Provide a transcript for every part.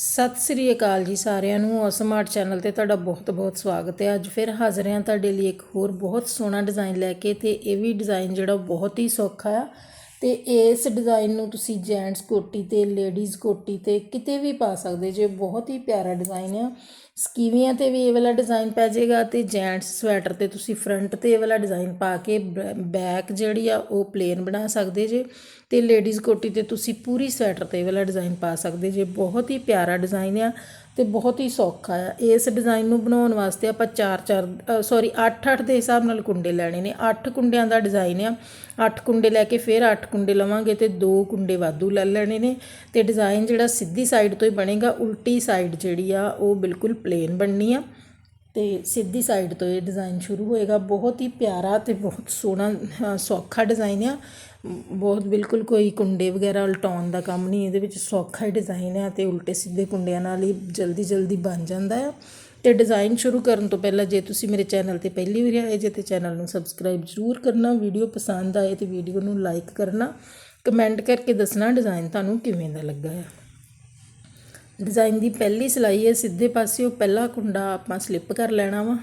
ਸਤਿ ਸ੍ਰੀ ਅਕਾਲ ਜੀ ਸਾਰਿਆਂ ਨੂੰ। ਸਮਾਰਟ ਚੈਨਲ ਤੇ ਤੁਹਾਡਾ ਬਹੁਤ-ਬਹੁਤ ਸਵਾਗਤ ਹੈ। ਅੱਜ ਫਿਰ ਹਾਜ਼ਰ ਹਾਂ ਤੁਹਾਡੇ ਲਈ ਇੱਕ ਹੋਰ ਬਹੁਤ ਸੋਹਣਾ ਡਿਜ਼ਾਈਨ ਲੈ ਕੇ ਤੇ ਇਹ ਵੀ ਡਿਜ਼ਾਈਨ ਜਿਹੜਾ ਬਹੁਤ ਹੀ ਸੌਖਾ ਆ। ਅਤੇ ਇਸ ਡਿਜ਼ਾਈਨ ਨੂੰ ਤੁਸੀਂ ਜੈਂਟਸ ਕੋਟੀ ਤੇ ਲੇਡੀਜ਼ ਕੋਟੀ ਤੇ ਕਿਤੇ ਵੀ ਪਾ ਸਕਦੇ ਜੇ, ਬਹੁਤ ਹੀ ਪਿਆਰਾ ਡਿਜ਼ਾਈਨ ਆ। ਸਕੀਵੀਆਂ ਤੇ ਵੀ ਇਹ ਵਾਲਾ ਡਿਜ਼ਾਈਨ ਪੈ ਜਾਏਗਾ ਅਤੇ ਜੈਂਟਸ ਸਵੈਟਰ ਤੇ ਤੁਸੀਂ ਫਰੰਟ ਤੇ ਇਹ ਵਾਲਾ ਡਿਜ਼ਾਈਨ ਪਾ ਕੇ ਬੈਕ ਜਿਹੜੀ ਆ ਉਹ ਪਲੇਨ ਬਣਾ ਸਕਦੇ ਜੇ ਅਤੇ ਲੇਡੀਜ਼ ਕੋਟੀ ਤੇ ਤੁਸੀਂ ਪੂਰੀ ਸਵੈਟਰ ਤੇ ਇਹ ਵਾਲਾ ਡਿਜ਼ਾਈਨ ਪਾ ਸਕਦੇ ਜੇ, ਬਹੁਤ ਹੀ ਪਿਆਰਾ ਡਿਜ਼ਾਈਨ ਆ। ਤੇ ਬਹੁਤ ਹੀ ਸੌਖਾ ਆ। ਇਸ ਡਿਜ਼ਾਈਨ ਨੂੰ ਬਣਾਉਣ ਵਾਸਤੇ ਆਪਾਂ 4-4 ਸੌਰੀ 8-8 ਦੇ ਹਿਸਾਬ ਨਾਲ ਕੁੰਡੇ ਲੈਣੇ ਨੇ। 8 ਕੁੰਡਿਆਂ ਦਾ ਡਿਜ਼ਾਈਨ ਆ। 8 ਕੁੰਡੇ ਲੈ ਕੇ ਫਿਰ 8 ਕੁੰਡੇ ਲਵਾਂਗੇ ਤੇ 2 ਕੁੰਡੇ ਵਾਧੂ ਲੈ ਲੈਣੇ ਨੇ। ਤੇ ਡਿਜ਼ਾਈਨ ਜਿਹੜਾ ਸਿੱਧੀ ਸਾਈਡ ਤੋਂ ਹੀ ਬਣੇਗਾ, ਉਲਟੀ ਸਾਈਡ ਜਿਹੜੀ ਆ, ਉਹ ਬਿਲਕੁਲ ਪਲੇਨ ਬਣਨੀ ਆ। ਤੇ ਸਿੱਧੀ ਸਾਈਡ ਤੋਂ ਇਹ ਡਿਜ਼ਾਈਨ ਸ਼ੁਰੂ ਹੋਏਗਾ। ਬਹੁਤ ਹੀ ਪਿਆਰਾ ਤੇ ਬਹੁਤ ਸੋਹਣਾ ਸੌਖਾ ਡਿਜ਼ਾਈਨ ਆ। ਬਹੁਤ ਬਿਲਕੁਲ ਕੋਈ ਕੁੰਡੇ ਵਗੈਰਾ ਉਲਟਾਉਣ ਦਾ ਕੰਮ ਨਹੀਂ, ਇਹਦੇ ਵਿੱਚ ਸੌਖਾ ਹੀ ਡਿਜ਼ਾਇਨ ਹੈ ਅਤੇ ਉਲਟੇ ਸਿੱਧੇ ਕੁੰਡਿਆਂ ਨਾਲ ਹੀ ਜਲਦੀ ਜਲਦੀ ਬਣ ਜਾਂਦਾ ਆ। ਅਤੇ ਡਿਜ਼ਾਈਨ ਸ਼ੁਰੂ ਕਰਨ ਤੋਂ ਪਹਿਲਾਂ ਜੇ ਤੁਸੀਂ ਮੇਰੇ ਚੈਨਲ ਤੇ ਪਹਿਲੀ ਵਾਰ ਆਏ, ਜੇ ਤੇ ਚੈਨਲ ਨੂੰ ਸਬਸਕ੍ਰਾਈਬ ਜ਼ਰੂਰ ਕਰਨਾ ਵੀਡੀਓ ਪਸੰਦ ਆਏ ਤੇ ਵੀਡੀਓ ਨੂੰ ਲਾਈਕ ਕਰਨਾ ਕਮੈਂਟ ਕਰਕੇ ਦੱਸਣਾ ਡਿਜ਼ਾਈਨ ਤੁਹਾਨੂੰ ਕਿਵੇਂ ਦਾ ਲੱਗਾ ਆ। ਡਿਜ਼ਾਈਨ ਦੀ ਪਹਿਲੀ ਸਿਲਾਈ ਹੈ, ਸਿੱਧੇ ਪਾਸਿਓ ਪਹਿਲਾ ਕੁੰਡਾ ਆਪਾਂ ਸਲਿੱਪ ਕਰ ਲੈਣਾ ਵਾ।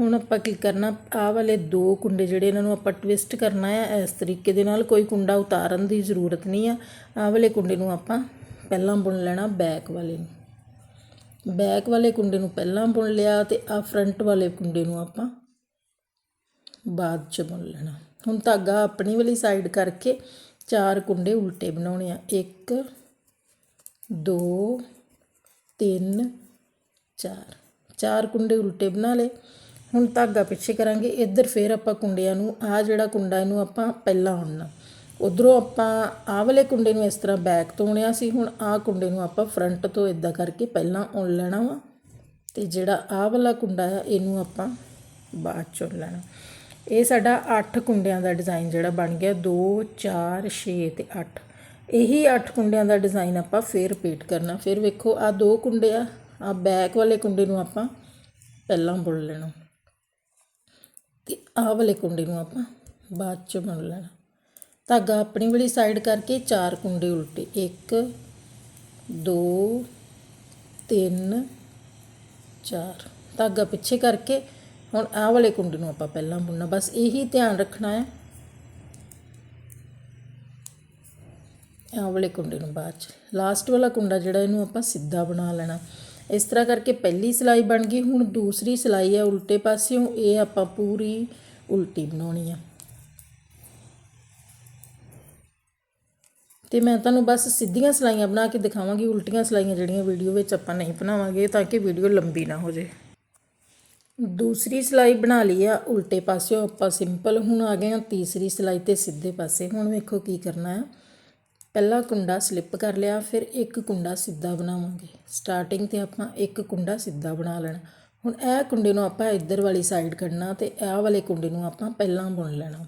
ਹੁਣ ਆਪਾਂ ਕੀ ਕਰਨਾ? ਆਹ ਵਾਲੇ ਦੋ ਕੁੰਡੇ ਜਿਹੜੇ ਇਹਨਾਂ ਨੂੰ ਆਪਾਂ ਟਵਿਸਟ ਕਰਨਾ ਹੈ ਇਸ ਤਰੀਕੇ ਦੇ ਨਾਲ ਕੋਈ ਕੁੰਡਾ ਉਤਾਰਨ ਦੀ ਜ਼ਰੂਰਤ ਨਹੀਂ ਆ। ਆਹ ਵਾਲੇ ਕੁੰਡੇ ਨੂੰ ਆਪਾਂ ਪਹਿਲਾਂ ਬੁਣ ਲੈਣਾ ਬੈਕ ਵਾਲੇ ਨੂੰ। ਬੈਕ ਵਾਲੇ ਕੁੰਡੇ ਨੂੰ ਪਹਿਲਾਂ ਬੁਣ ਲਿਆ ਤੇ ਆ ਫਰੰਟ ਵਾਲੇ ਕੁੰਡੇ ਨੂੰ ਆਪਾਂ ਬਾਅਦ ਚ ਬੁਣ ਲੈਣਾ। ਹੁਣ ਧਾਗਾ ਆਪਣੀ ਵਾਲੀ ਸਾਈਡ ਕਰਕੇ ਚਾਰ ਕੁੰਡੇ ਉਲਟੇ ਬਣਾਉਣੇ ਆ। 1 2 3 4 ਚਾਰ ਕੁੰਡੇ ਉਲਟੇ ਬਣਾ ਲਏ। ਹੁਣ ਧਾਗਾ ਪਿੱਛੇ ਕਰਾਂਗੇ, ਇੱਧਰ ਫੇਰ ਆਪਾਂ ਕੁੰਡਿਆਂ ਨੂੰ ਆ ਜਿਹੜਾ ਕੁੰਡਾ ਇਹਨੂੰ ਆਪਾਂ ਪਹਿਲਾਂ ਉਣਨਾ ਉਧਰੋਂ ਆਪਾਂ ਆਹ ਵਾਲੇ ਕੁੰਡੇ ਨੂੰ ਇਸ ਤਰ੍ਹਾਂ ਬੈਕ ਤੋਂ ਉਣਿਆ ਸੀ, ਹੁਣ ਆਹ ਕੁੰਡੇ ਨੂੰ ਆਪਾਂ ਫਰੰਟ ਤੋਂ ਇਦਾਂ ਕਰਕੇ ਪਹਿਲਾਂ ਉਣ ਲੈਣਾ ਵਾ। ਤੇ ਜਿਹੜਾ ਆਹ ਵਾਲਾ ਕੁੰਡਾ ਆ, ਇਹਨੂੰ ਆਪਾਂ ਬਾਅਦ ਚੋਂ ਲੈਣਾ। ਇਹ ਸਾਡਾ 8 ਕੁੰਡਿਆਂ ਦਾ ਡਿਜ਼ਾਈਨ ਜਿਹੜਾ ਬਣ ਗਿਆ 2 4 6 ਤੇ 8 ਇਹੀ 8 ਕੁੰਡਿਆਂ ਦਾ ਡਿਜ਼ਾਈਨ ਆਪਾਂ ਫੇਰ ਰਿਪੀਟ ਕਰਨਾ। ਫਿਰ ਵੇਖੋ ਆ ਦੋ ਕੁੰਡੇ ਆ ਆ ਬੈਕ ਵਾਲੇ ਕੁੰਡੇ ਨੂੰ ਆਪਾਂ ਪਹਿਲਾਂ ਬੁਣ ਲੈਣਾ। ਤੇ ਆਹ ਵਾਲੇ ਕੁੰਡੇ ਨੂੰ ਆਪਾਂ ਬਾਅਦ ਚ ਬੁਣ ਲੈਣਾ। ਧਾਗਾ ਆਪਣੀ ਵਾਲੀ ਸਾਈਡ ਕਰਕੇ ਚਾਰ ਕੁੰਡੇ ਉਲਟੇ। 1 2 3 4 ਧਾਗਾ ਪਿੱਛੇ ਕਰਕੇ ਹੁਣ ਆਹ ਵਾਲੇ ਕੁੰਡੇ ਨੂੰ ਆਪਾਂ ਪਹਿਲਾਂ ਬੁਣਨਾ। ਬਸ ਇਹੀ ਧਿਆਨ ਰੱਖਣਾ ਹੈ। ਆਹ ਵਾਲੇ ਕੁੰਡੇ ਨੂੰ ਬਾਅਦ ਚ। ਲਾਸਟ ਵਾਲਾ ਕੁੰਡਾ ਜਿਹੜਾ ਇਹਨੂੰ ਆਪਾਂ ਸਿੱਧਾ ਬਣਾ ਲੈਣਾ। ਇਸ ਤਰ੍ਹਾਂ ਕਰਕੇ ਪਹਿਲੀ ਸਿਲਾਈ ਬਣ ਗਈ, ਹੁਣ ਦੂਸਰੀ ਸਿਲਾਈ ਹੈ, ਉਲਟੇ ਪਾਸਿਓਂ ਇਹ ਆਪਾਂ ਪੂਰੀ ਉਲਟੀ ਬਣਾਉਣੀ ਆ। ਤੇ ਮੈਂ ਤੁਹਾਨੂੰ ਬਸ ਸਿੱਧੀਆਂ ਸਿਲਾਈਆਂ ਬਣਾ ਕੇ ਦਿਖਾਵਾਂਗੀ, ਉਲਟੀਆਂ ਸਿਲਾਈਆਂ ਜਿਹੜੀਆਂ ਵੀਡੀਓ ਵਿੱਚ ਆਪਾਂ ਨਹੀਂ ਬਣਾਵਾਂਗੇ, ਤਾਂ ਕਿ ਵੀਡੀਓ ਲੰਬੀ ਨਾ ਹੋ ਜੇ ਦੂਸਰੀ ਸਿਲਾਈ ਬਣਾ ਲਈ ਆ, ਉਲਟੇ ਪਾਸਿਓਂ ਆਪਾਂ ਸਿੰਪਲ ਹੁਣ ਆ ਗਏ ਆ, ਤੀਸਰੀ ਸਿਲਾਈ ਤੇ ਸਿੱਧੇ ਪਾਸੇ। ਹੁਣ ਵੇਖੋ ਕੀ ਕਰਨਾ ਹੈ ਪਹਿਲਾ ਕੁੰਡਾ ਸਲਿੱਪ ਕਰ ਲਿਆ, ਫਿਰ ਇੱਕ ਕੁੰਡਾ ਸਿੱਧਾ ਬਣਾਵਾਂਗੇ। ਸਟਾਰਟਿੰਗ ਤੇ ਆਪਾਂ ਇੱਕ ਕੁੰਡਾ ਸਿੱਧਾ ਬਣਾ ਲੈਣਾ। ਹੁਣ ਇਹ ਕੁੰਡੇ ਨੂੰ ਆਪਾਂ ਇੱਧਰ ਵਾਲੀ ਸਾਈਡ ਕੱਢਣਾ ਤੇ ਇਹ ਵਾਲੇ ਕੁੰਡੇ ਨੂੰ ਆਪਾਂ ਪਹਿਲਾਂ ਬੁਣ ਲੈਣਾ।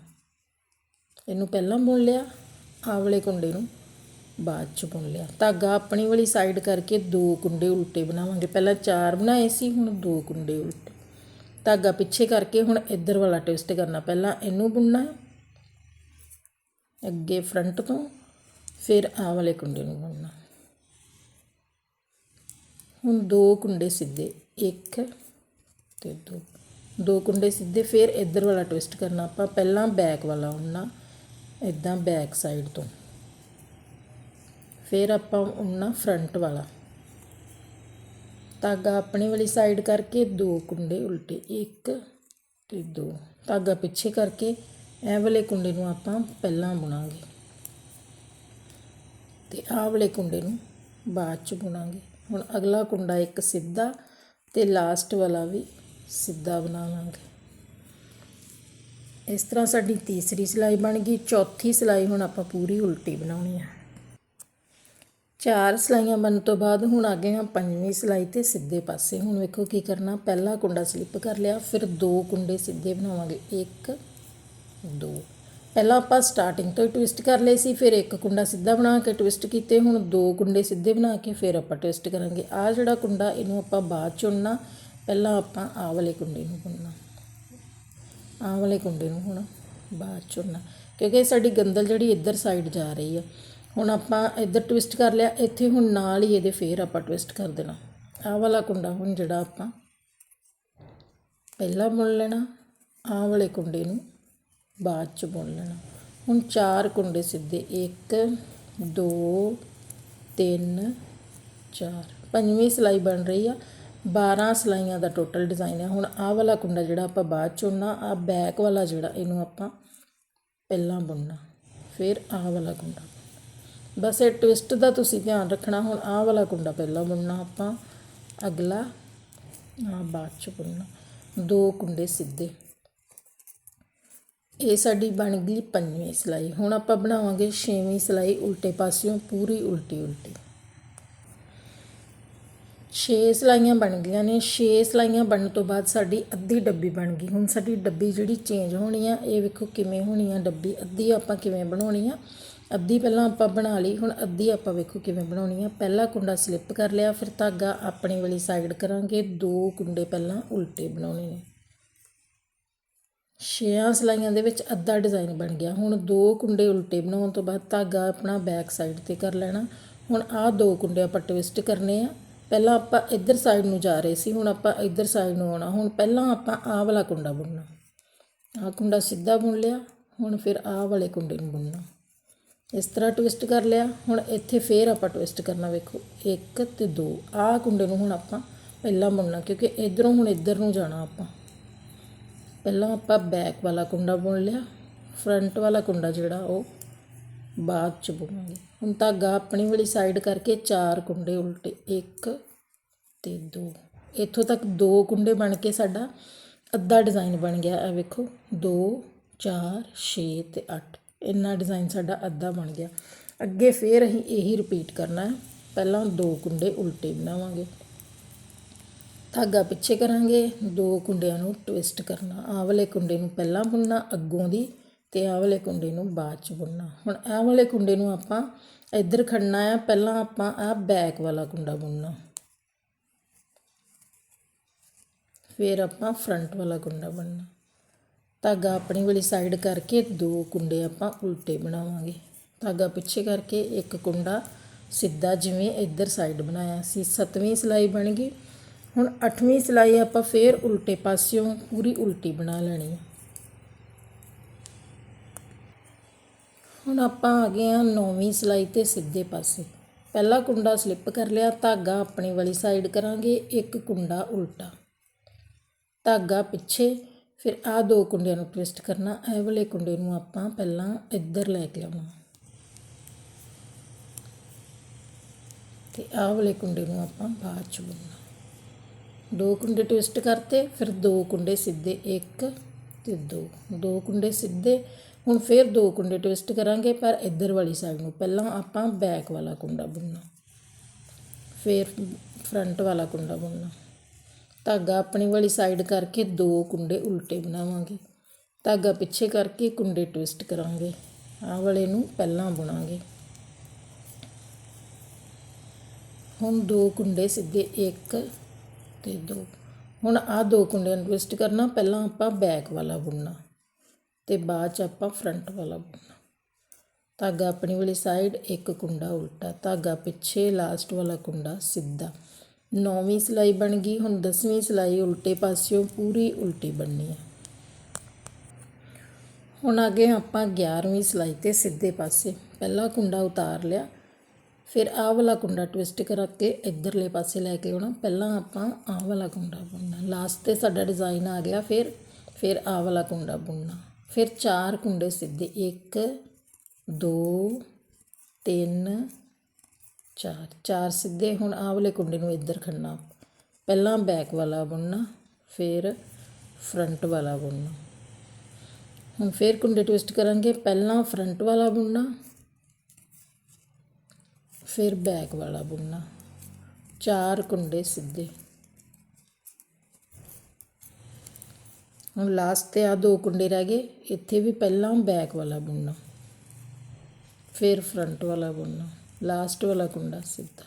ਇਹਨੂੰ ਪਹਿਲਾਂ ਬੁਣ ਲਿਆ, ਆਹ ਵਾਲੇ ਕੁੰਡੇ ਨੂੰ ਬਾਅਦ ਚ ਬੁਣ ਲਿਆ। ਧਾਗਾ ਆਪਣੀ ਵਾਲੀ ਸਾਈਡ ਕਰਕੇ ਦੋ ਕੁੰਡੇ ਉਲਟੇ ਬਣਾਵਾਂਗੇ। ਪਹਿਲਾਂ ਚਾਰ ਬਣਾਏ ਸੀ, ਹੁਣ ਦੋ ਕੁੰਡੇ ਉਲਟੇ। ਧਾਗਾ ਪਿੱਛੇ ਕਰਕੇ ਹੁਣ ਇੱਧਰ ਵਾਲਾ ਟਵਿਸਟ ਕਰਨਾ। ਪਹਿਲਾਂ ਇਹਨੂੰ ਬੁਣਨਾ ਅੱਗੇ ਫਰੰਟ ਤੋਂ ਫਿਰ ਆਹ ਵਾਲੇ ਕੁੰਡੇ ਨੂੰ ਬੁਣਨਾ ਹੁਣ ਦੋ ਕੁੰਡੇ ਸਿੱਧੇ, ਇੱਕ ਤੇ ਦੋ। ਦੋ ਕੁੰਡੇ ਸਿੱਧੇ, ਫਿਰ ਇੱਧਰ ਵਾਲਾ ਟਵਿਸਟ ਕਰਨਾ। ਆਪਾਂ ਪਹਿਲਾਂ ਬੈਕ ਵਾਲਾ ਉਣਨਾ ਇਦਾਂ ਬੈਕ ਸਾਈਡ ਤੋਂ। ਫਿਰ ਆਪਾਂ ਉਣਨਾ ਫਰੰਟ ਵਾਲਾ। ਧਾਗਾ ਆਪਣੇ ਵਾਲੀ ਸਾਈਡ ਕਰਕੇ ਦੋ ਕੁੰਡੇ ਉਲਟੇ, ਇੱਕ ਤੇ ਦੋ। ਧਾਗਾ ਪਿੱਛੇ ਕਰਕੇ, ਇਹ ਵਾਲੇ ਕੁੰਡੇ ਨੂੰ ਆਪਾਂ ਪਹਿਲਾਂ ਬੁਣਾਂਗੇ। ਅਤੇ ਆਹ ਵਾਲੇ ਕੁੰਡੇ ਨੂੰ ਬਾਅਦ ਚ ਬੁਣਾਂਗੇ। ਹੁਣ ਅਗਲਾ ਕੁੰਡਾ ਇੱਕ ਸਿੱਧਾ ਅਤੇ ਲਾਸਟ ਵਾਲਾ ਵੀ ਸਿੱਧਾ ਬਣਾਵਾਂਗੇ। ਇਸ ਤਰ੍ਹਾਂ ਸਾਡੀ ਤੀਸਰੀ ਸਿਲਾਈ ਬਣ ਗਈ। ਚੌਥੀ ਸਿਲਾਈ ਹੁਣ ਆਪਾਂ ਪੂਰੀ ਉਲਟੀ ਬਣਾਉਣੀ ਹੈ ਚਾਰ ਸਿਲਾਈਆਂ ਬਣਨ ਤੋਂ ਬਾਅਦ ਹੁਣ ਆ ਗਏ ਹਾਂ ਪੰਜਵੀਂ ਸਿਲਾਈ ਤੇ ਸਿੱਧੇ ਪਾਸੇ। ਹੁਣ ਵੇਖੋ ਕੀ ਕਰਨਾ। ਪਹਿਲਾ ਕੁੰਡਾ ਸਲਿੱਪ ਕਰ ਲਿਆ, ਫਿਰ ਦੋ ਕੁੰਡੇ ਸਿੱਧੇ ਬਣਾਵਾਂਗੇ। 1 2 ਪਹਿਲਾਂ ਆਪਾਂ ਸਟਾਰਟਿੰਗ ਤੋਂ ਹੀ ਟਵਿਸਟ ਕਰ ਲਏ ਸੀ, ਫਿਰ ਇੱਕ ਕੁੰਡਾ ਸਿੱਧਾ ਬਣਾ ਕੇ ਟਵਿਸਟ ਕੀਤੇ, ਹੁਣ ਦੋ ਕੁੰਡੇ ਸਿੱਧੇ ਬਣਾ ਕੇ ਫਿਰ ਆਪਾਂ ਟਵਿਸਟ ਕਰਾਂਗੇ। ਆ ਜਿਹੜਾ ਕੁੰਡਾ, ਇਹਨੂੰ ਆਪਾਂ ਬਾਅਦ ਚੁਣਨਾ ਪਹਿਲਾਂ ਆਪਾਂ ਆਹ ਵਾਲੇ ਕੁੰਡੇ ਨੂੰ ਬੁਣਨਾ। ਆਹ ਵਾਲੇ ਕੁੰਡੇ ਨੂੰ ਹੁਣ ਬਾਅਦ ਚੁਣਨਾ ਕਿਉਂਕਿ ਸਾਡੀ ਗੰਦਲ ਜਿਹੜੀ ਇੱਧਰ ਸਾਈਡ ਜਾ ਰਹੀ ਆ। ਹੁਣ ਆਪਾਂ ਇੱਧਰ ਟਵਿਸਟ ਕਰ ਲਿਆ, ਇੱਥੇ ਹੁਣ ਨਾਲ ਹੀ ਇਹਦੇ ਫੇਰ ਆਪਾਂ ਟਵਿਸਟ ਕਰ ਦੇਣਾ। ਆਹ ਵਾਲਾ ਕੁੰਡਾ ਹੁਣ ਜਿਹੜਾ ਆਪਾਂ ਪਹਿਲਾਂ ਬੁਣ ਲੈਣਾ, ਆਹ ਵਾਲੇ ਕੁੰਡੇ ਨੂੰ ਬਾਅਦ ਚ ਬੁਣ ਲੈਣਾ ਹੁਣ ਚਾਰ ਕੁੰਡੇ ਸਿੱਧੇ। 1 2 3 4 ਪੰਜਵੀਂ ਸਿਲਾਈ ਬਣ ਰਹੀ ਆ। 12 ਸਿਲਾਈਆਂ ਦਾ ਟੋਟਲ ਡਿਜ਼ਾਈਨ ਹੈ ਹੁਣ ਆਹ ਵਾਲਾ ਕੁੰਡਾ ਜਿਹੜਾ ਆਪਾਂ ਬਾਅਦ ਚ ਬੁਣਨਾ ਆ ਬੈਕ ਵਾਲਾ ਜਿਹੜਾ ਇਹਨੂੰ ਆਪਾਂ ਪਹਿਲਾਂ ਬੁਣਨਾ। ਫਿਰ ਆਹ ਵਾਲਾ ਕੁੰਡਾ। ਬਸ ਇਹ ਟਵਿਸਟ ਦਾ ਤੁਸੀਂ ਧਿਆਨ ਰੱਖਣਾ। ਹੁਣ ਆਹ ਵਾਲਾ ਕੁੰਡਾ ਪਹਿਲਾਂ ਬੁਣਨਾ ਆਪਾਂ। ਅਗਲਾ ਆ ਬਾਅਦ ਚ ਬੁਣਨਾ। ਦੋ ਕੁੰਡੇ ਸਿੱਧੇ। ਇਹ ਸਾਡੀ ਬਣ ਗਈ ਪੰਜਵੀਂ ਸਿਲਾਈ। ਹੁਣ ਆਪਾਂ ਬਣਾਵਾਂਗੇ ਛੇਵੀਂ ਸਿਲਾਈ, ਉਲਟੇ ਪਾਸਿਓਂ ਪੂਰੀ ਉਲਟੀ ਉਲਟੀ। ਛੇ ਸਿਲਾਈਆਂ ਬਣ ਗਈਆਂ ਨੇ। ਛੇ ਸਿਲਾਈਆਂ ਬਣਨ ਤੋਂ ਬਾਅਦ ਸਾਡੀ ਅੱਧੀ ਡੱਬੀ ਬਣ ਗਈ। ਹੁਣ ਸਾਡੀ ਡੱਬੀ ਜਿਹੜੀ ਚੇਂਜ ਹੋਣੀ ਆ, ਇਹ ਵੇਖੋ ਕਿਵੇਂ ਹੋਣੀ ਆ ਡੱਬੀ। ਅੱਧੀ ਆਪਾਂ ਕਿਵੇਂ ਬਣਾਉਣੀ ਆ? ਅੱਧੀ ਪਹਿਲਾਂ ਆਪਾਂ ਬਣਾ ਲਈ। ਹੁਣ ਅੱਧੀ ਆਪਾਂ ਵੇਖੋ ਕਿਵੇਂ ਬਣਾਉਣੀ ਆ। ਪਹਿਲਾ ਕੁੰਡਾ ਸਲਿੱਪ ਕਰ ਲਿਆ, ਫਿਰ ਧਾਗਾ ਆਪਣੀ ਵਾਲੀ ਸਾਈਡ ਕਰਾਂਗੇ। ਦੋ ਕੁੰਡੇ ਪਹਿਲਾਂ ਉਲਟੇ ਬਣਾਉਣੇ ਨੇ। ਛੇਆਂ ਸਿਲਾਈਆਂ ਦੇ ਵਿੱਚ ਅੱਧਾ ਡਿਜ਼ਾਈਨ ਬਣ ਗਿਆ। ਹੁਣ ਦੋ ਕੁੰਡੇ ਉਲਟੇ ਬਣਾਉਣ ਤੋਂ ਬਾਅਦ ਧਾਗਾ ਆਪਣਾ ਬੈਕ ਸਾਈਡ ਤੇ ਕਰ ਲੈਣਾ। ਹੁਣ ਆਹ ਦੋ ਕੁੰਡੇ ਆਪਾਂ ਟਵਿਸਟ ਕਰਨੇ ਆ। ਪਹਿਲਾਂ ਆਪਾਂ ਇੱਧਰ ਸਾਈਡ ਨੂੰ ਜਾ ਰਹੇ ਸੀ, ਹੁਣ ਆਪਾਂ ਇੱਧਰ ਸਾਈਡ ਨੂੰ ਆਉਣਾ। ਹੁਣ ਪਹਿਲਾਂ ਆਪਾਂ ਆਹ ਵਾਲਾ ਕੁੰਡਾ ਬੁਣਨਾ। ਆਹ ਕੁੰਡਾ ਸਿੱਧਾ ਬੁਣ ਲਿਆ, ਹੁਣ ਫਿਰ ਆਹ ਵਾਲੇ ਕੁੰਡੇ ਨੂੰ ਬੁਣਨਾ। ਇਸ ਤਰ੍ਹਾਂ ਟਵਿਸਟ ਕਰ ਲਿਆ। ਹੁਣ ਇੱਥੇ ਫੇਰ ਆਪਾਂ ਟਵਿਸਟ ਕਰਨਾ ਵੇਖੋ। 1 ਤੇ 2 ਆਹ ਕੁੰਡੇ ਨੂੰ ਹੁਣ ਆਪਾਂ ਪਹਿਲਾਂ ਬੁਣਨਾ, ਕਿਉਂਕਿ ਇਧਰੋਂ ਹੁਣ ਇੱਧਰ ਨੂੰ ਜਾਣਾ ਆਪਾਂ। ਪਹਿਲਾਂ ਆਪਾਂ ਬੈਕ ਵਾਲਾ ਕੁੰਡਾ ਬੁਣ ਲਿਆ ਫਰੰਟ ਵਾਲਾ ਕੁੰਡਾ ਜਿਹੜਾ ਉਹ ਬਾਅਦ ਚ ਬੁਣਾਂਗੇ। ਹੁਣ ਧਾਗਾ ਆਪਣੀ ਵਾਲੀ ਸਾਈਡ ਕਰਕੇ ਚਾਰ ਕੁੰਡੇ ਉਲਟੇ 1 ਤੇ 2 ਇੱਥੋਂ ਤੱਕ ਦੋ ਕੁੰਡੇ ਬਣ ਕੇ ਸਾਡਾ ਅੱਧਾ ਡਿਜ਼ਾਈਨ ਬਣ ਗਿਆ, ਇਹ ਵੇਖੋ 2 4 6 ਤੇ 8 ਇੰਨਾ ਡਿਜ਼ਾਈਨ ਸਾਡਾ ਅੱਧਾ ਬਣ ਗਿਆ। ਅੱਗੇ ਫੇਰ ਅਸੀਂ ਇਹੀ ਰਿਪੀਟ ਕਰਨਾ ਹੈ, ਪਹਿਲਾਂ ਦੋ ਕੁੰਡੇ ਉਲਟੇ ਬਣਾਵਾਂਗੇ। ਧਾਗਾ ਪਿੱਛੇ ਕਰਾਂਗੇ, ਦੋ ਕੁੰਡਿਆਂ ਨੂੰ ਟਵਿਸਟ ਕਰਨਾ, ਆਹ ਵਾਲੇ ਕੁੰਡੇ ਨੂੰ ਪਹਿਲਾਂ ਬੁਣਨਾ, ਅੱਗੋਂ ਦੀ ਤੇ ਆਹ ਵਾਲੇ ਕੁੰਡੇ ਨੂੰ ਬਾਅਦ ਚ ਬੁਣਨਾ। ਹੁਣ ਆਹ ਵਾਲੇ ਕੁੰਡੇ ਨੂੰ ਆਪਾਂ ਇੱਧਰ ਖੜਨਾ ਆ, ਪਹਿਲਾਂ ਆਪਾਂ ਆਹ ਬੈਕ ਵਾਲਾ ਕੁੰਡਾ ਬੁਣਨਾ। ਫਿਰ ਆਪਾਂ ਫਰੰਟ ਵਾਲਾ ਕੁੰਡਾ ਬਣਨਾ। ਧਾਗਾ ਆਪਣੀ ਵਾਲੀ ਸਾਈਡ ਕਰਕੇ ਦੋ ਕੁੰਡੇ ਆਪਾਂ ਉਲਟੇ ਬਣਾਵਾਂਗੇ। ਧਾਗਾ ਪਿੱਛੇ ਕਰਕੇ ਇੱਕ ਕੁੰਡਾ ਸਿੱਧਾ ਜਿਵੇਂ ਇੱਧਰ ਸਾਈਡ ਬਣਾਇਆ ਸੀ, ਸੱਤਵੀਂ ਸਿਲਾਈ ਬਣ ਗਈ। ਹੁਣ ਅੱਠਵੀਂ ਸਿਲਾਈ ਆਪਾਂ ਫੇਰ ਉਲਟੇ ਪਾਸਿਓਂ ਪੂਰੀ ਉਲਟੀ ਬਣਾ ਲੈਣੀ ਹੈ ਹੁਣ ਆਪਾਂ ਆ ਗਏ ਆ ਨੌਵੀਂ ਸਿਲਾਈ ਤੇ ਸਿੱਧੇ ਪਾਸੇ। ਪਹਿਲਾ ਕੁੰਡਾ ਸਲਿੱਪ ਕਰ ਲਿਆ, ਧਾਗਾ ਆਪਣੀ ਵਾਲੀ ਸਾਈਡ ਕਰਾਂਗੇ, ਇੱਕ ਕੁੰਡਾ ਉਲਟਾ। ਧਾਗਾ ਪਿੱਛੇ, ਫਿਰ ਆ ਦੋ ਕੁੰਡਿਆਂ ਨੂੰ ਟਵਿਸਟ ਕਰਨਾ, ਇਹ ਵਾਲੇ ਕੁੰਡੇ ਨੂੰ ਆਪਾਂ ਪਹਿਲਾਂ ਇੱਧਰ ਲੈ ਕੇ ਆਉਣਾ। ਤੇ ਆਹ ਵਾਲੇ ਕੁੰਡੇ ਨੂੰ ਆਪਾਂ ਬਾਅਦ ਚ ਬੁਣਨਾ। ਦੋ ਕੁੰਡੇ ਟਵਿਸਟ ਕਰਤੇ, ਫਿਰ ਦੋ ਕੁੰਡੇ ਸਿੱਧੇ, ਇੱਕ ਤੇ ਦੋ। ਦੋ ਕੁੰਡੇ ਸਿੱਧੇ, ਹੁਣ ਫਿਰ ਦੋ ਕੁੰਡੇ ਟਵਿਸਟ ਕਰਾਂਗੇ, ਪਰ ਇੱਧਰ ਵਾਲੀ ਸਾਈਡ ਨੂੰ ਪਹਿਲਾਂ ਆਪਾਂ ਬੈਕ ਵਾਲਾ ਕੁੰਡਾ ਬੁਣਨਾ। ਫਿਰ ਫਰੰਟ ਵਾਲਾ ਕੁੰਡਾ ਬੁਣਨਾ। ਧਾਗਾ ਆਪਣੀ ਵਾਲੀ ਸਾਈਡ ਕਰਕੇ ਦੋ ਕੁੰਡੇ ਉਲਟੇ ਬਣਾਵਾਂਗੇ। ਧਾਗਾ ਪਿੱਛੇ ਕਰਕੇ ਕੁੰਡੇ ਟਵਿਸਟ ਕਰਾਂਗੇ। ਆਹ ਵਾਲੇ ਨੂੰ ਪਹਿਲਾਂ ਬੁਣਾਂਗੇ। ਹੁਣ ਦੋ ਕੁੰਡੇ ਸਿੱਧੇ, ਇੱਕ ਕੇ ਦੋ। ਹੁਣ ਆ ਦੋ ਕੁੰਡੇ ਨੂੰ ਟਵਿਸਟ ਕਰਨਾ, ਪਹਿਲਾਂ ਆਪਾਂ ਬੈਕ ਵਾਲਾ ਬੁਣਨਾ ਤੇ ਬਾਅਦ ਚ ਆਪਾਂ ਫਰੰਟ ਵਾਲਾ ਬੁਣਨਾ। ਧਾਗਾ ਆਪਣੀ ਵਾਲੀ ਸਾਈਡ ਇੱਕ ਕੁੰਡਾ ਉਲਟਾ, ਧਾਗਾ ਪਿੱਛੇ ਲਾਸਟ ਵਾਲਾ ਕੁੰਡਾ ਸਿੱਧਾ। ਨੌਵੀਂ ਸਲਾਈ ਬਣ ਗਈ, ਹੁਣ 10ਵੀਂ ਸਲਾਈ ਉਲਟੇ ਪਾਸਿਓਂ ਪੂਰੀ ਉਲਟੀ ਬਣਨੀ ਹੈ ਹੁਣ ਅੱਗੇ ਆਪਾਂ 11ਵੀਂ ਸਲਾਈ ਤੇ ਸਿੱਧੇ ਪਾਸੇ, ਪਹਿਲਾ ਕੁੰਡਾ ਉਤਾਰ ਲਿਆ ਫਿਰ ਆਹ ਵਾਲਾ ਕੁੰਡਾ ਟਵਿਸਟ ਕਰਕੇ ਇਧਰਲੇ ਪਾਸੇ ਲੈ ਕੇ ਆਉਣਾ। ਪਹਿਲਾਂ ਆਪਾਂ ਆਹ ਵਾਲਾ ਕੁੰਡਾ ਬੁਣਨਾ। ਲਾਸਟ ਤੇ ਸਾਡਾ ਡਿਜ਼ਾਈਨ ਆ ਗਿਆ, ਫਿਰ ਫਿਰ ਆਹ ਵਾਲਾ ਕੁੰਡਾ ਬੁਣਨਾ। ਫਿਰ ਚਾਰ ਕੁੰਡੇ ਸਿੱਧੇ। 1 2 3 ਚਾਰ। ਚਾਰ ਸਿੱਧੇ। ਹੁਣ ਆਹ ਵਾਲੇ ਕੁੰਡੇ ਨੂੰ ਇੱਧਰ ਖੜਨਾ ਪਹਿਲਾਂ ਬੈਕ ਵਾਲਾ ਬੁਣਨਾ, ਫਿਰ ਫਰੰਟ ਵਾਲਾ ਬੁਣਨਾ। ਹੁਣ ਫਿਰ ਕੁੰਡੇ ਟਵਿਸਟ ਕਰਾਂਗੇ। ਪਹਿਲਾਂ ਫਰੰਟ ਵਾਲਾ ਬੁਣਨਾ ਫਿਰ ਬੈਕ ਵਾਲਾ ਬੁਣਨਾ। ਚਾਰ ਕੁੰਡੇ ਸਿੱਧੇ। ਹੁਣ ਲਾਸਟ ਤੇ ਆ ਦੋ ਕੁੰਡੇ ਰਹਿ ਗਏ। ਇੱਥੇ ਵੀ ਪਹਿਲਾਂ ਬੈਕ ਵਾਲਾ ਬੁਣਨਾ। ਫਿਰ ਫਰੰਟ ਵਾਲਾ ਬੁਣਨਾ। ਲਾਸਟ ਵਾਲਾ ਕੁੰਡਾ ਸਿੱਧਾ।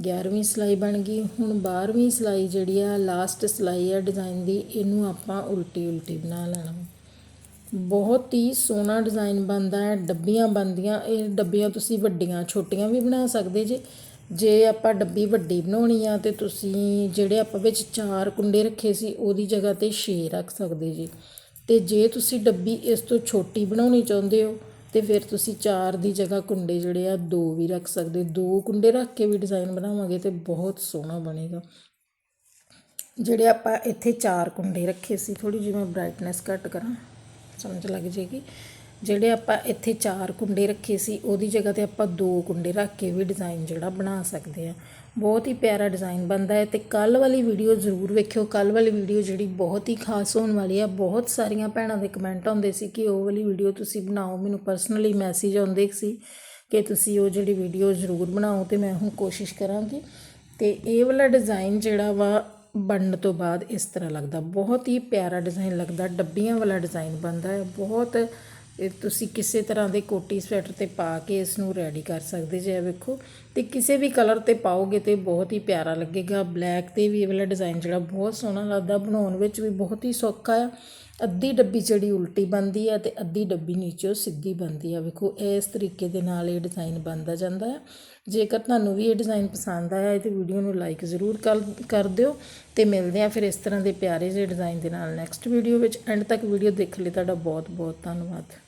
11ਵੀਂ ਸਿਲਾਈ ਬਣ ਗਈ। ਹੁਣ 12ਵੀਂ ਸਿਲਾਈ ਜਿਹੜੀ ਆ ਲਾਸਟ ਸਿਲਾਈ ਆ ਡਿਜ਼ਾਈਨ ਦੀ, ਇਹਨੂੰ ਆਪਾਂ ਉਲਟੀ ਉਲਟੀ ਬਣਾ ਲੈਣਾ। ਬਹੁਤ ਹੀ ਸੋਹਣਾ ਡਿਜ਼ਾਈਨ ਬਣਦਾ ਹੈ, ਡੱਬੀਆਂ ਬਣਦੀਆਂ, ਇਹ ਡੱਬੀਆਂ ਤੁਸੀਂ ਵੱਡੀਆਂ, ਛੋਟੀਆਂ ਵੀ ਬਣਾ ਸਕਦੇ ਜੇ। ਜੇ ਆਪਾਂ ਡੱਬੀ ਵੱਡੀ ਬਣਾਉਣੀ ਆ ਤੇ ਤੁਸੀਂ ਜਿਹੜੇ ਆਪਾਂ ਵਿੱਚ ਚਾਰ ਕੁੰਡੇ ਰੱਖੇ ਸੀ, ਉਹਦੀ ਜਗ੍ਹਾ ਤੇ 6 ਰੱਖ ਸਕਦੇ ਜੀ। ਤੇ ਜੇ ਤੁਸੀਂ ਡੱਬੀ ਇਸ ਤੋਂ ਛੋਟੀ ਬਣਾਉਣੀ ਚਾਹੁੰਦੇ ਹੋ, ਤੇ ਫਿਰ ਤੁਸੀਂ ਚਾਰ ਦੀ ਜਗ੍ਹਾ ਕੁੰਡੇ ਜਿਹੜੇ ਆ, ਦੋ ਵੀ ਰੱਖ ਸਕਦੇ। ਦੋ ਕੁੰਡੇ ਰੱਖ ਕੇ ਵੀ ਡਿਜ਼ਾਈਨ ਬਣਾਵਾਂਗੇ ਤੇ ਬਹੁਤ ਸੋਹਣਾ ਬਣੇਗਾ। ਜਿਹੜੇ ਆਪਾਂ ਇੱਥੇ ਚਾਰ ਕੁੰਡੇ ਰੱਖੇ ਸੀ ਥੋੜੀ ਜਿਹੀ ਮੈਂ ਬ੍ਰਾਈਟਨੈਸ ਘੱਟ ਕਰਾਂ। ਸਮਝ ਲੱਗ ਜੇਗੀ। ਜਿਹੜੇ ਆਪਾਂ ਇੱਥੇ ਚਾਰ ਕੁੰਡੇ ਰੱਖੇ ਸੀ, ਉਹਦੀ ਜਗ੍ਹਾ ਤੇ ਆਪਾਂ ਦੋ ਕੁੰਡੇ ਰੱਖ ਕੇ ਵੀ ਡਿਜ਼ਾਈਨ ਜਿਹੜਾ ਬਣਾ ਸਕਦੇ ਆ ਬਹੁਤ ਹੀ ਪਿਆਰਾ ਡਿਜ਼ਾਈਨ ਬਣਦਾ ਹੈ ਤੇ ਕੱਲ ਵਾਲੀ ਵੀਡੀਓ ਜ਼ਰੂਰ ਵੇਖਿਓ। ਕੱਲ ਵਾਲੀ ਵੀਡੀਓ ਜਿਹੜੀ ਬਹੁਤ ਹੀ ਖਾਸ ਹੋਣ ਵਾਲੀ ਆ। ਬਹੁਤ ਸਾਰੀਆਂ ਭੈਣਾਂ ਦੇ ਕਮੈਂਟ ਆਉਂਦੇ ਸੀ ਕਿ ਉਹ ਵਾਲੀ ਵੀਡੀਓ ਤੁਸੀਂ ਬਣਾਓ। ਮੈਨੂੰ ਪਰਸਨਲੀ ਮੈਸੇਜ ਆਉਂਦੇ ਸੀ ਕਿ ਤੁਸੀਂ ਉਹ ਜਿਹੜੀ ਵੀਡੀਓ ਜ਼ਰੂਰ ਬਣਾਓ ਤੇ ਮੈਂ ਹੁਣ ਕੋਸ਼ਿਸ਼ ਕਰਾਂਗੀ। ਤੇ ਇਹ ਵਾਲਾ ਡਿਜ਼ਾਈਨ ਜਿਹੜਾ ਵਾ ਬਣਨ ਤੋਂ ਬਾਅਦ ਇਸ ਤਰ੍ਹਾਂ ਲੱਗਦਾ। ਬਹੁਤ ਹੀ ਪਿਆਰਾ ਡਿਜ਼ਾਈਨ ਲੱਗਦਾ। ਡੱਬੀਆਂ ਵਾਲਾ ਡਿਜ਼ਾਈਨ ਬਣਦਾ ਹੈ। ਬਹੁਤ ਤੁਸੀਂ ਕਿਸੇ ਤਰ੍ਹਾਂ ਦੇ ਕੋਟੀ ਸਵੈਟਰ ਤੇ ਪਾ ਕੇ ਇਸ ਨੂੰ ਰੈਡੀ ਕਰ ਸਕਦੇ ਜੇ, ਇਹ ਵੇਖੋ। ਤੇ ਕਿਸੇ ਵੀ ਕਲਰ ਤੇ ਪਾਓਗੇ ਤੇ ਬਹੁਤ ਹੀ ਪਿਆਰਾ ਲੱਗੇਗਾ। ਬਲੈਕ ਤੇ ਵੀ ਇਹ ਵਾਲਾ ਡਿਜ਼ਾਈਨ ਜਿਹੜਾ ਬਹੁਤ ਸੋਹਣਾ ਲੱਗਦਾ। ਬਣਾਉਣ ਵਿੱਚ ਵੀ ਬਹੁਤ ਹੀ ਸੌਖਾ ਆ। ਅੱਧੀ ਡੱਬੀ ਜਿਹੜੀ ਉਲਟੀ ਬਣਦੀ ਹੈ ਤੇ ਅੱਧੀ ਡੱਬੀ ਨੀਚੋਂ ਸਿੱਧੀ ਬਣਦੀ ਆ ਵੇਖੋ, ਇਸ ਤਰੀਕੇ ਦੇ ਨਾਲ ਇਹ ਡਿਜ਼ਾਈਨ ਬਣਦਾ ਜਾਂਦਾ ਹੈ। ਜੇਕਰ ਤੁਹਾਨੂੰ ਵੀ ਇਹ ਡਿਜ਼ਾਈਨ ਪਸੰਦ ਆਇਆ ਤੇ ਵੀਡੀਓ ਨੂੰ ਲਾਈਕ ਜ਼ਰੂਰ ਕਰ ਕਰ ਦਿਓ ਤੇ ਮਿਲਦੇ ਆ ਫਿਰ ਇਸ ਤਰ੍ਹਾਂ ਦੇ ਪਿਆਰੇ ਜਿਹੇ ਡਿਜ਼ਾਈਨ ਦੇ ਨਾਲ ਨੈਕਸਟ ਵੀਡੀਓ ਵਿੱਚ। ਐਂਡ ਤੱਕ ਵੀਡੀਓ ਦੇਖਣ ਲਈ, ਤੁਹਾਡਾ ਬਹੁਤ ਬਹੁਤ ਧੰਨਵਾਦ।